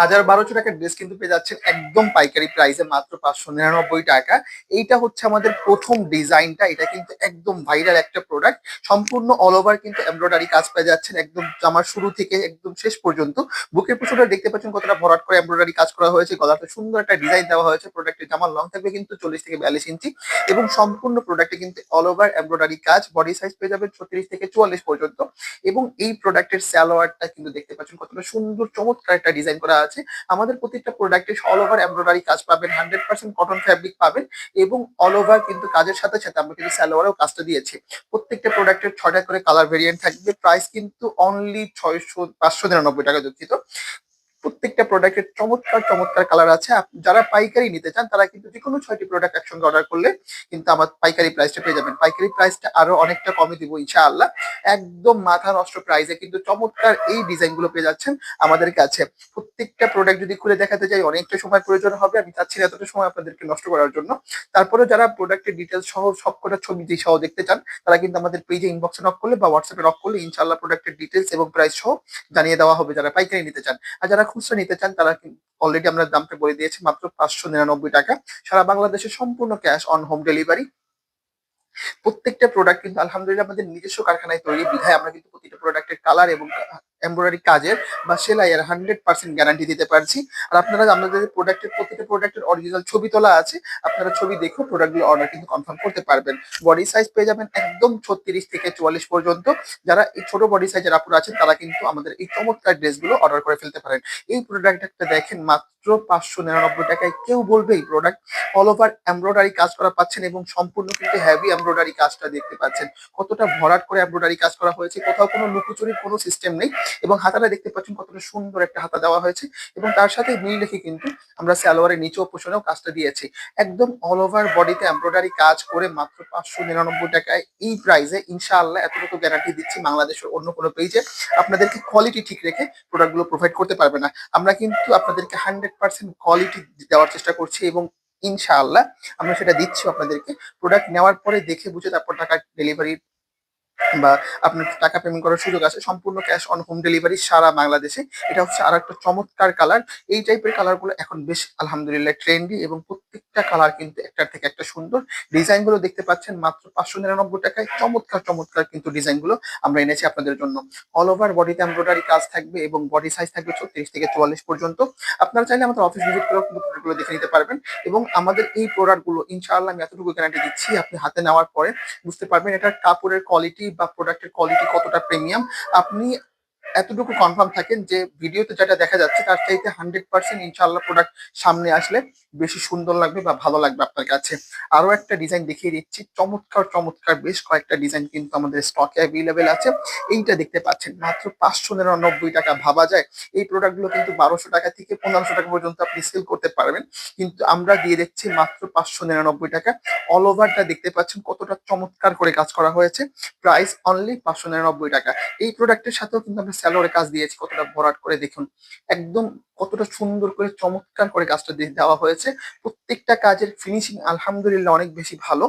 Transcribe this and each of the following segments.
হাজার বারোশো টাকার ড্রেস কিন্তু পেয়ে যাচ্ছেন একদম পাইকারি প্রাইসে মাত্র পাঁচশো নিরানব্বই টাকা। এইটা হচ্ছে আমাদের প্রথম ডিজাইনটা এটা কিন্তু একদম ভাইরাল একটা প্রোডাক্ট সম্পূর্ণ অল ওভার কিন্তু এমব্রয়ডারি কাজ পেয়ে যাচ্ছেন একদম জামার শুরু থেকে একদম শেষ পর্যন্ত। বুকের পিছনটা দেখতে পাচ্ছেন কতটা ভরাট করে এমব্রয়ডারি কাজ করা হয়েছে, গলাতে সুন্দর একটা ডিজাইন দেওয়া হয়েছে প্রোডাক্টের জামার লং থাকবে কিন্তু চল্লিশ থেকে বিয়াল্লিশ ইঞ্চি এবং সম্পূর্ণ প্রোডাক্টে কিন্তু অল ওভার এমব্রয়ডারি কাজ বডি সাইজ পেয়ে যাবে ছত্রিশ থেকে চুয়াল্লিশ পর্যন্ত। এবং এই প্রোডাক্টের স্যালোয়ারটা কিন্তু দেখতে পাচ্ছেন কতটা সুন্দর, চমৎকার একটা ডিজাইন করা আছে। আমাদের প্রত্যেকটা প্রোডাক্টে অল ওভার এমব্রয়ডারি কাজ পাবেন হান্ড্রেড পার্সেন্ট কটন ফ্যাব্রিক পাবেন এবং অল ওভার কিন্তু কাজের সাথে সাথে আমরা কিন্তু স্যালোয়ারও কাজটা দিয়েছি। প্রত্যেকটা প্রোডাক্টের ছয়টা করে কালার ভেরিয়েন্ট থাকবে। প্রাইস কিন্তু অনলি ছয়শো, পাঁচশো নিরানব্বই টাকা দুঃখিত প্রত্যেকটা প্রোডাক্টের চমৎকার চমৎকার কালার আছে। যারা পাইকারি নিতে চান, তারা কিন্তু যে কোনো ছয়টি প্রোডাক্ট একসঙ্গে অর্ডার করলে কিন্তু আমার পাইকারি প্রাইসটা পেয়ে যাবেন। পাইকারি প্রাইসটা আরও অনেকটা কমে দিব, ইনশাআল্লাহ। একদম মাথা নষ্ট প্রাইসে কিন্তু চমৎকার এই ডিজাইনগুলো পেয়ে যাচ্ছেন আমাদের কাছে। প্রত্যেকটা প্রোডাক্ট যদি খুলে দেখাতে যাই অনেকটা সময় প্রয়োজন হবে। আমি চাচ্ছি না এতটা সময় আপনাদেরকে নষ্ট করার জন্য। তারপরে যারা প্রোডাক্টের ডিটেলস সহ সবকটা ছবি দিয়ে সহ দেখতে চান, তারা কিন্তু আমাদের পেজে ইনবক্সে নক করলে বা হোয়াটসঅ্যাপে নক করলে ইনশাআল্লাহ প্রোডাক্টের ডিটেলস এবং প্রাইস সহ জানিয়ে দেওয়া হবে যারা পাইকারি নিতে চান। আর যারা খুচরা নিতে চান, তারা অলরেডি আমরা দামটা বলে দিয়েছি মাত্র পাঁচশো নিরানব্বই টাকা। সারা বাংলাদেশে সম্পূর্ণ ক্যাশ অন হোম ডেলিভারি প্রত্যেকটা প্রোডাক্ট কিন্তু আলহামদুলিল্লাহ আমাদের নিজস্ব কারখানায় তৈরি বিধায় আমরা কিন্তু প্রতিটা প্রোডাক্টের কালার এবং এমব্রয়ডারি কাজের বা সেলাইয়ের হান্ড্রেড পার্সেন্ট গ্যারান্টি দিতে পারছি। আর আপনারা আমাদের প্রোডাক্টের প্রতিটা প্রোডাক্টের অরিজিনাল ছবি তোলা আছে, আপনারা ছবি দেখেও প্রোডাক্টগুলো অর্ডার কিন্তু কনফার্ম করতে পারবেন। বডি সাইজ পেয়ে যাবেন একদম ছত্রিশ থেকে চুয়াল্লিশ পর্যন্ত। যারা এই ছোট বডি সাইজের আপুর আছেন, তারা কিন্তু আমাদের এই চমৎকার ড্রেসগুলো অর্ডার করে ফেলতে পারেন। এই প্রোডাক্টটা দেখেন মাত্র পাঁচশো নিরানব্বই টাকায়। কেউ বলবে এই প্রোডাক্ট অল ওভার এমব্রয়ডারি কাজ করা পাচ্ছেন এবং সম্পূর্ণ কিন্তু হেভি এমব্রয়ডারি কাজটা দেখতে পাচ্ছেন। কতটা ভরাট করে এমব্রয়ডারি কাজ করা হয়েছে, কোথাও কোনো লুকোচুরির কোনো সিস্টেম নেই। এবং হাতাটা দেখতে পাচ্ছেন কতটা সুন্দর একটা হাতা দেওয়া হয়েছে এবং তার সাথে মিল রেখে কিন্তু আমরা সালোয়ারের নিচেও পোষণেও কাজটা দিয়েছি। একদম অল ওভার বডিতে এমব্রয়ডারি কাজ করে মাত্র পাঁচশো নিরানব্বই টাকায় এই প্রাইসে ইনশাআল্লাহ এতটুকু গ্যারান্টি দিচ্ছি বাংলাদেশের অন্য কোনো পেজে আপনাদেরকে কোয়ালিটি ঠিক রেখে প্রোডাক্টগুলো প্রোভাইড করতে পারবে না। আমরা কিন্তু আপনাদেরকে হান্ড্রেড পার্সেন্ট কোয়ালিটি দেওয়ার চেষ্টা করছি এবং ইনশাআল্লাহ আমরা সেটা দিচ্ছি আপনাদেরকে। প্রোডাক্ট নেওয়ার পরে দেখে বুঝে তারপর টাকা ডেলিভারি বা আপনার টাকা পেমেন্ট করার সুযোগ আছে, সম্পূর্ণ ক্যাশ অন হোম ডেলিভারি সারা বাংলাদেশে। এটা হচ্ছে আর একটা চমৎকার কালার এই টাইপের কালারগুলো এখন বেশ আলহামদুলিল্লাহ ট্রেন্ডি এবং প্রত্যেকটা কালার কিন্তু একটার থেকে একটা সুন্দর। ডিজাইনগুলো দেখতে পাচ্ছেন মাত্র পাঁচশো নিরানব্বই টাকায়। চমৎকার চমৎকার কিন্তু ডিজাইনগুলো আমরা এনেছি আপনাদের জন্য। অল ওভার বডিতে এমব্রয়ডারি কাজ থাকবে এবং বডি সাইজ থাকবে ছত্রিশ থেকে চুয়াল্লিশ পর্যন্ত। আপনারা চাইলে আমাদের অফিস ভিজিট করেও কিন্তু প্রোডাক্টগুলো দেখে নিতে পারবেন এবং আমাদের এই প্রোডাক্টগুলো ইনশাআল্লাহ আমি এতটুকু গ্যারান্টি দিচ্ছি, আপনি হাতে নেওয়ার পরে বুঝতে পারবেন এটার কাপড়ের কোয়ালিটি বা প্রোডাক্টের কোয়ালিটি কতটা প্রিমিয়াম আপনি এতটুকু কনফার্ম থাকেন যে ভিডিওতে যেটা দেখা যাচ্ছে তার চাইতে হান্ড্রেড পার্সেন্ট ইনশাল্লাহ প্রোডাক্ট সামনে আসলে বেশি সুন্দর লাগবে বা ভালো লাগবে আপনার কাছে। আরও একটা ডিজাইন দেখিয়ে দিচ্ছি, চমৎকার চমৎকার বেশ কয়েকটা ডিজাইন কিন্তু আমাদের স্টকে অ্যাভেলেবেল আছে। এইটা দেখতে পাচ্ছেন, মাত্র পাঁচশো নিরানব্বই টাকা ভাবা যায়। এই প্রোডাক্টগুলো কিন্তু বারোশো টাকা থেকে পনেরোশো টাকা পর্যন্ত আপনি সেল করতে পারবেন। কিন্তু আমরা দিয়ে দিচ্ছি মাত্র পাঁচশো নিরানব্বই টাকা। অল ওভারটা দেখতে পাচ্ছেন কতটা চমৎকার করে কাজ করা হয়েছে। প্রাইস অনলি পাঁচশো নিরানব্বই টাকা। এই প্রোডাক্টের সাথেও কিন্তু আমরা স্যালোরে কাজ দিয়েছি, কতটা ভরাট করে দেখুন। একদম কতটা সুন্দর করে চমৎকার করে কাজটা দেওয়া হয়েছে। প্রত্যেকটা কাজের ফিনিশিং আলহামদুলিল্লাহ অনেক বেশি ভালো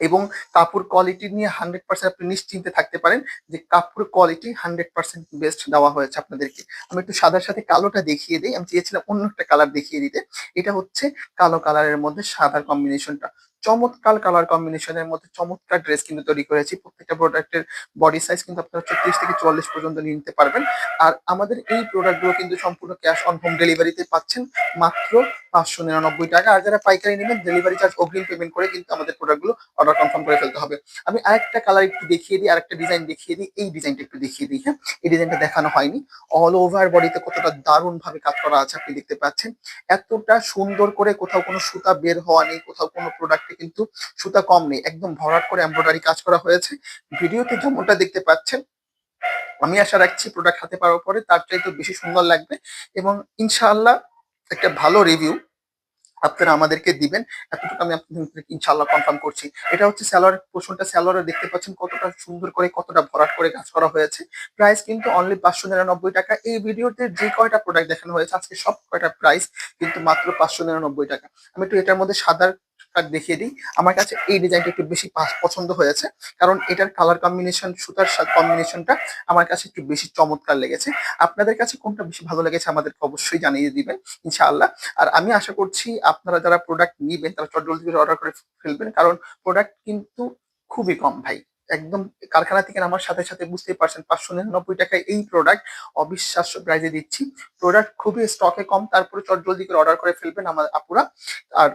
এবং কাপড় কোয়ালিটি নিয়ে হান্ড্রেড পার্সেন্ট আপনি নিশ্চিন্তে থাকতে পারেন যে কাপড় কোয়ালিটি হান্ড্রেড পার্সেন্ট বেস্ট দেওয়া হয়েছে আপনাদেরকে। আমি একটু সাদার সাথে কালোটা দেখিয়ে দিই। আমি চেয়েছিলাম অন্য একটা কালার দেখিয়ে দিতে। এটা হচ্ছে কালো কালারের মধ্যে সাদার কম্বিনেশনটা চমৎকার কালার কম্বিনেশনের মধ্যে চমৎকার ড্রেস কিন্তু তৈরি করেছি। প্রত্যেকটা প্রোডাক্টের বডি সাইজ কিন্তু আপনারা ছত্রিশ থেকে চুয়াল্লিশ পর্যন্ত নিয়ে নিতে পারবেন। আর আমাদের এই প্রোডাক্টগুলো কিন্তু সম্পূর্ণ ক্যাশ অন হোম ডেলিভারিতে পাচ্ছেন মাত্র পাঁচশো নিরানব্বই টাকা। আর যারা পাইকারি নেবেন ডেলিভারি চার্জ অগ্রিম পেমেন্ট করে কিন্তু আমাদের প্রোডাক্টগুলো অর্ডার কনফার্ম করে ফেলতে হবে। আমি আরেকটা কালার একটু দেখিয়ে দিই, আরেকটা ডিজাইন দেখিয়ে দিই। এই ডিজাইনটা একটু দেখিয়ে দিই হ্যাঁ? এই ডিজাইনটা দেখানো হয়নি। অল ওভার বডিতে কতটা দারুণ ভাবে কাজ করা আছে আপনি দেখতে পাচ্ছেন। এতটা সুন্দর করে কোথাও কোনো সুতা বের হওয়া নেই, কোথাও কোনো প্রোডাক্টে কিন্তু সুতা কম নেই। একদম ভরাট করে এমব্রয়ডারি কাজ করা হয়েছে। ভিডিওতে যেমনটা দেখতে পাচ্ছেন, আমি আশা রাখছি প্রোডাক্ট হাতে পাওয়ার পরে তার চাইতে বেশি সুন্দর লাগবে এবং ইনশাআল্লাহ একটা ভালো রিভিউ আপনারা আমাদেরকে দিবেন। এতটুকু আমি আপনাদের ইনশাল্লাহ কনফার্ম করছি। এটা হচ্ছে স্যালোয়ার পোর্শনটা স্যালোয়ারে দেখতে পাচ্ছেন কতটা সুন্দর করে, কতটা ভরাট করে কাজ করা হয়েছে। প্রাইস কিন্তু অনলি পাঁচশো নিরানব্বই টাকা। এই ভিডিওতে যে কয়টা প্রোডাক্ট দেখানো হয়েছে, আজকে সব কয়টা প্রাইস কিন্তু মাত্র পাঁচশো নিরানব্বই টাকা। আমি একটু এটার মধ্যে সাদার কাট দেখিয়ে দিই। আমার কাছে এই ডিজাইনটা একটু বেশি পছন্দ হয়েছে। কারণ এটার কালার কম্বিনেশন সুতার কম্বিনেশনটা আমার কাছে একটু বেশি চমৎকার লেগেছে। আপনাদের কাছে কোনটা বেশি ভালো লেগেছে আমাদেরকে অবশ্যই জানিয়ে দিবেন, ইনশাআল্লাহ। আর আমি আশা করছি আপনারা যারা প্রোডাক্ট নিবেন, তারা চট জলদি অর্ডার করে ফেলবেন। কারণ প্রোডাক্ট কিন্তু খুবই কম ভাই। একদম কারখানা থেকে আমার সাথে সাথে বুঝতেই পারছেন, পাঁচশো নিরানব্বই টাকায় এই প্রোডাক্ট অবিশ্বাস্য প্রাইজে দিচ্ছি। প্রোডাক্ট খুবই স্টকে কম, তারপরে চট জলদি করে অর্ডার করে ফেলবেন আমার আপুরা। আর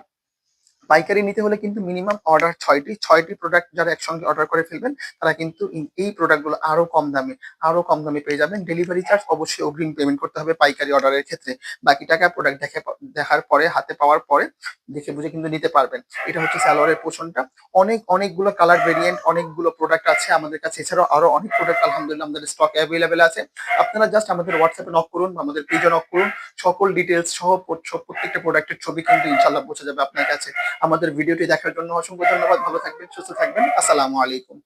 পাইকারি নিতে হলে কিন্তু মিনিমাম অর্ডার ছয়টি ছয়টি প্রোডাক্ট যারা একসঙ্গে অর্ডার করে ফেলবেন, তারা কিন্তু এই- প্রোডাক্টগুলো আরও কম দামে, আরও কম দামে পেয়ে যাবেন। ডেলিভারি চার্জ অবশ্যই অগ্রিম পেমেন্ট করতে হবে পাইকারি অর্ডারের ক্ষেত্রে। বাকি টাকা প্রোডাক্ট দেখে, দেখার পরে, হাতে পাওয়ার পরে দেখে বুঝে কিন্তু নিতে পারবেন। এটা হচ্ছে সালোয়ারের পোষণটা। অনেক, অনেকগুলো কালার ভেরিয়েন্ট অনেকগুলো প্রোডাক্ট আছে আমাদের কাছে। এছাড়াও আরও অনেক প্রোডাক্ট আলহামদুলিল্লাহ আমাদের স্টক অ্যাভেলেবেল আছে। আপনারা জাস্ট আমাদের হোয়াটসঅ্যাপে নক করুন বা আমাদের পেজে নক করুন। সকল ডিটেলস সহ প্রত্যেকটা প্রোডাক্টের ছবি কিন্তু ইনশাল্লাহ পৌঁছে যাবে আপনার কাছে। আমাদের ভিডিওটি দেখার জন্য অসংখ্য ধন্যবাদ। ভালো থাকবেন সুস্থ থাকবেন। আসসালামু আলাইকুম।